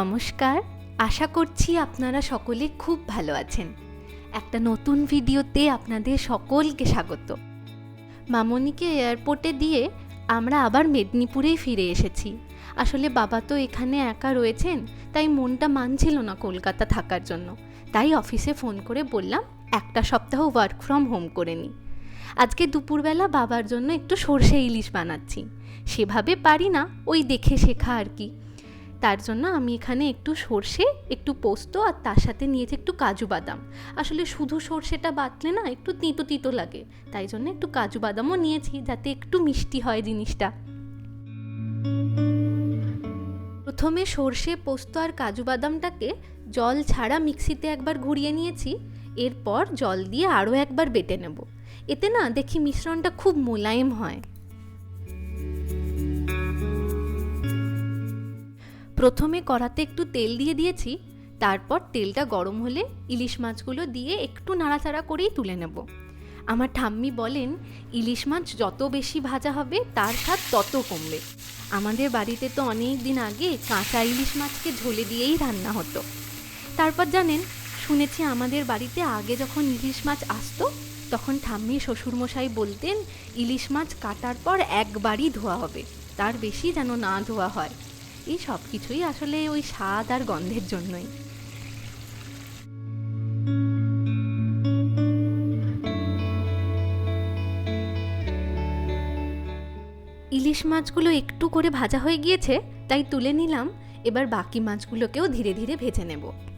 নমস্কার। আশা করছি আপনারা সকলে খুব ভালো আছেন। একটা নতুন ভিডিওতে আপনাদের সকলকে স্বাগত। মামনিকে এয়ারপোর্টে দিয়ে আমরা আবার মেদিনীপুরেই ফিরে এসেছি। আসলে বাবা তো এখানে একা রয়েছেন, তাই মনটা মানছিল না কলকাতা থাকার জন্য। তাই অফিসে ফোন করে বললাম, একটা সপ্তাহ ওয়ার্ক ফ্রম হোম করে নিই আজকে দুপুরবেলা বাবার জন্য একটু সর্ষে ইলিশ বানাচ্ছি। সেভাবে পারি না, ওই দেখে শেখা আর কি। তার জন্য আমি এখানে একটু সর্ষে, একটু পোস্ত আর তার সাথে নিয়েছি একটু কাজু বাদাম। আসলে শুধু সর্ষেটা বাটলে না একটু তিতো তিতো লাগে। তাই জন্য একটু কাজু বাদামও নিয়েছি যাতে একটু মিষ্টি হয় জিনিসটা। প্রথমে সর্ষে, পোস্ত আর কাজু বাদামটাকে জল ছাড়া মিক্সিতে একবার ঘুরিয়ে নিয়েছি। এরপর জল দিয়ে আরও একবার বেটে নেব। এতে না দেখি মিশ্রণটা খুব মোলায়েম হয়। প্রথমে কড়াতে একটু তেল দিয়ে দিয়েছি, তারপর তেলটা গরম হলে ইলিশ মাছগুলো দিয়ে একটু নাড়াচাড়া করেই তুলে নেব। আমার ঠাম্মি বলেন, ইলিশ মাছ যত বেশি ভাজা হবে, তার স্বাদ তত কমবে। আমাদের বাড়িতে তো অনেক দিন আগে কাঁচা ইলিশ মাছকে ঝোলে দিয়েই রান্না হতো। তারপর জানেন, শুনেছি আমাদের বাড়িতে আগে যখন ইলিশ মাছ আসতো, তখন ঠাম্মি শ্বশুরমশাই বলতেন, ইলিশ মাছ কাটার পর একবারই ধোয়া হবে, তার বেশি যেন না ধোয়া হয়। এই সব কিছুই আসলে ওই স্বাদ আর গন্ধের জন্যই। ইলিশ মাছগুলো একটু করে ভাজা হয়ে গিয়েছে, তাই তুলে নিলাম। এবার বাকি মাছগুলোকেও ধীরে ধীরে ভেজে নেব।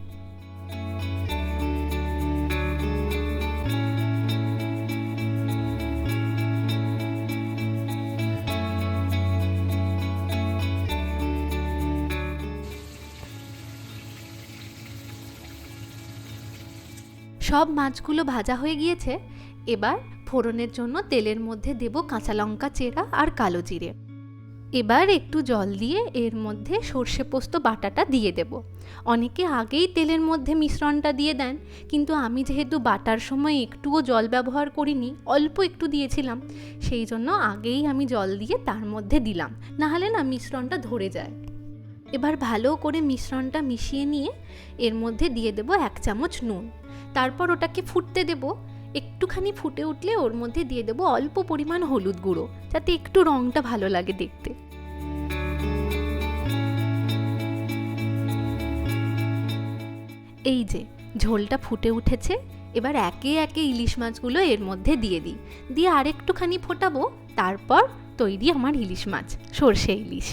সব মাছগুলো ভাজা হয়ে গিয়েছে। এবার ফোড়নের জন্য তেলের মধ্যে দেব কাঁচা লঙ্কা চেরা আর কালো জিরে। এবার একটু জল দিয়ে এর মধ্যে সর্ষে পোস্ত বাটাটা দিয়ে দেব। অনেকে আগেই তেলের মধ্যে মিশ্রণটা দিয়ে দেন, কিন্তু আমি যেহেতু বাটার সময় একটুও জল ব্যবহার করিনি, অল্প একটু দিয়েছিলাম, সেই জন্য আগেই আমি জল দিয়ে তার মধ্যে দিলাম, নাহলে না মিশ্রণটা ধরে যায়। এবার ভালো করে মিশ্রণটা মিশিয়ে নিয়ে এর মধ্যে দিয়ে দেব এক চামচ নুন। তারপর ওটাকে ফুটতে দেব। একটুখানি ফুটে উঠলে ওর মধ্যে দিয়ে দেবো অল্প পরিমাণ হলুদ গুঁড়ো, যাতে একটু রঙটা ভালো লাগে দেখতে। এই যে, ঝোলটা ফুটে উঠেছে, এবার একে একে ইলিশ মাছগুলো এর মধ্যে দিয়ে দিই। দিয়ে আরেকটুখানি ফোটাবো, তারপর তৈরি আমার ইলিশ মাছ, সর্ষে ইলিশ।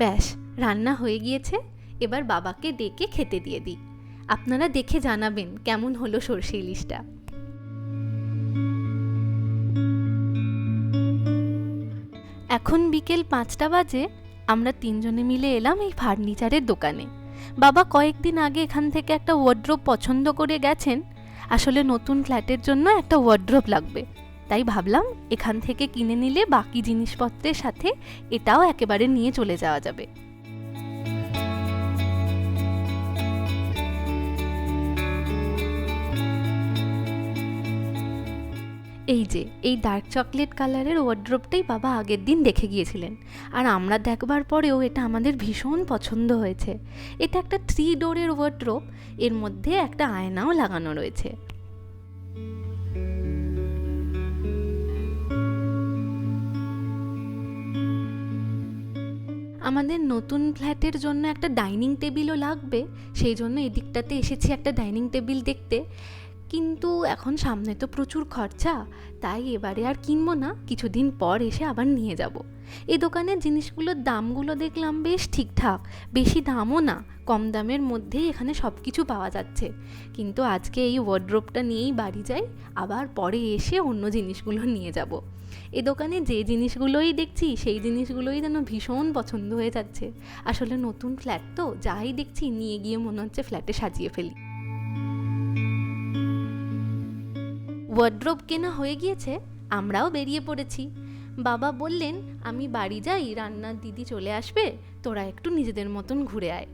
ব্যাস, রান্না হয়ে গিয়েছে। এবার বাবাকে ডেকে খেতে দিয়ে দিই। আপনারা দেখে জানাবেন কেমন হলো সর্ষে ইলিশটা। এখন বিকেল পাঁচটা বাজে, আমরা তিনজনে মিলে এলাম এই ফার্নিচারের দোকানে। বাবা কয়েকদিন আগে এখান থেকে একটা ওয়ার্ড্রোপ পছন্দ করে গেছেন। আসলে নতুন ফ্ল্যাটের জন্য একটা ওয়ার্ড্রোপ লাগবে। তাই ভাবলাম এখান থেকে কিনে নিলে বাকি জিনিসপত্রের সাথে এটাও একেবারে নিয়ে চলে যাওয়া যাবে। এই যে, এই ডার্ক চকলেট কালারের ওয়ার্ড্রোপটাই বাবা আগের দিন দেখে গিয়েছিলেন। আর আমরা দেখবার পরেও এটা আমাদের ভীষণ পছন্দ হয়েছে। এটা একটা থ্রি ডোরের ওয়ার্ড্রোপ এর মধ্যে একটা আয়নাও লাগানো রয়েছে। আমাদের নতুন ফ্ল্যাটের জন্য একটা ডাইনিং টেবিলও লাগবে। সেই জন্য এদিকটাতে এসেছি একটা ডাইনিং টেবিল দেখতে। কিন্তু এখন সামনে তো প্রচুর খরচা, তাই এবারে আর কিনবো না। কিছুদিন পর এসে আবার নিয়ে যাব। এই দোকানের জিনিসগুলোর দামগুলো দেখলাম বেশ ঠিকঠাক। বেশি দামও না, কম দামের মধ্যেই এখানে সব কিছু পাওয়া যাচ্ছে। কিন্তু আজকে এই ওয়ার্ড্রোপটা নিয়েই বাড়ি যাই, আবার পরে এসে অন্য জিনিসগুলো নিয়ে যাব। এ দোকানে যে জিনিসগুলোই দেখছি, সেই জিনিসগুলোই যেন ভীষণ পছন্দ হয়ে যাচ্ছে। আসলে নতুন ফ্ল্যাট তো, যাই দেখছি, নিয়ে গিয়ে মনে হচ্ছে ফ্ল্যাটে সাজিয়ে ফেলি। ওয়ার্ড্রোব কেনা হয়ে গিয়েছে, আমরাও বেরিয়ে পড়েছি। বাবা বললেন, আমি বাড়ি যাই, রান্নার দিদি চলে আসবে, তোরা একটু নিজেদের মতন ঘুরে আয়।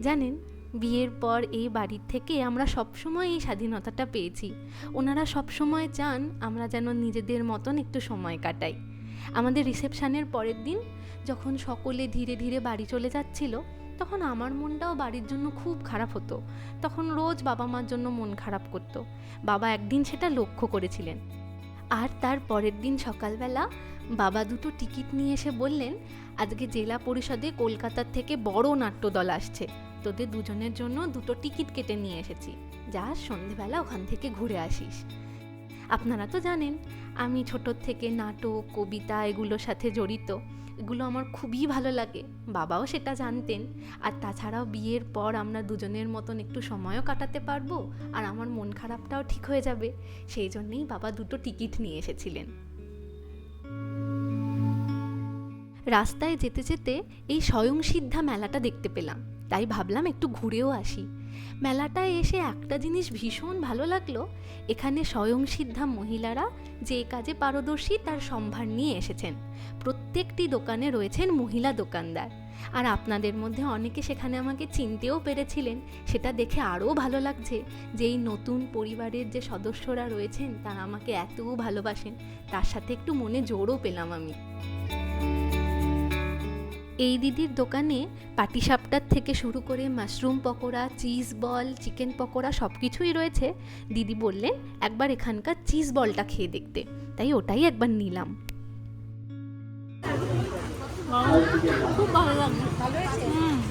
জানেন, বিয়ের পর এই বাড়ির থেকে আমরা সবসময় এই স্বাধীনতাটা পেয়েছি। ওনারা সবসময় চান আমরা যেন নিজেদের মতন একটু সময় কাটাই। আমাদের রিসেপশানের পরের দিন যখন সকলে ধীরে ধীরে বাড়ি চলে যাচ্ছিল, তখন আমার মনটাও বাড়ির জন্য খুব খারাপ হতো। তখন রোজ বাবা মার জন্য মন খারাপ করতো। বাবা একদিন সেটা লক্ষ্য করেছিলেন। আর তার পরের দিন সকালবেলা বাবা দুটো টিকিট নিয়ে এসে বললেন, আজকে জেলা পরিষদে কলকাতার থেকে বড় নাট্যদল আসছে। তোদের দুজনের জন্য দুটো টিকিট কেটে নিয়ে এসেছি। যা সন্ধেবেলা ওখান থেকে ঘুরে আসিস। আপনারা তো জানেন, আমি ছোটোর থেকে নাটক, কবিতা এগুলোর সাথে জড়িত। এগুলো আমার খুবই ভালো লাগে। বাবাও সেটা জানতেন। আর তাছাড়াও বিয়ের পর আমরা দুজনের মতন একটু সময়ও কাটাতে পারব আর আমার মন খারাপটাও ঠিক হয়ে যাবে। সেই জন্যেই বাবা দুটো টিকিট নিয়ে এসেছিলেন। রাস্তায় যেতে যেতে এই স্বয়ংসিদ্ধা মেলাটা দেখতে পেলাম। তাই ভাবলাম একটু ঘুরেও আসি। মেলাটায় এসে একটা জিনিস ভীষণ ভালো লাগল, এখানে স্বয়ংসিদ্ধা মহিলারা যে কাজে পারদর্শী তার সম্ভার নিয়ে এসেছেন। প্রত্যেকটি দোকানে রয়েছেন মহিলা দোকানদার। আর আপনাদের মধ্যে অনেকে সেখানে আমাকে চিনতেও পেরেছিলেন, সেটা দেখে আরও ভালো লাগছে যে এই নতুন পরিবারের যে সদস্যরা রয়েছেন, তারা আমাকে এত ভালোবাসেন, তার সাথে একটু মনে জোরও পেলাম আমি। এই দিদির দোকানে পাটিসাপটার থেকে শুরু করে mushroom pakora cheese ball chicken pakora সব কিছুই রয়েছে। দিদি বললেন একবার এখানকার চিজ বলটা খেয়ে দেখতে। তাই ওটাই একবার নিলাম। খুব ভালো হুম।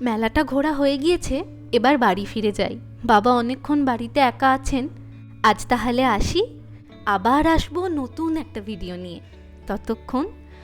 মেলাটা ঘোরা হয়ে গিয়েছে এবার বাড়ি ফিরে যাই। বাবা অনেকক্ষণ বাড়িতে একা আছেন। আজ তাহলে আসি। আবার আসব নতুন একটা ভিডিও নিয়ে। ততক্ষণ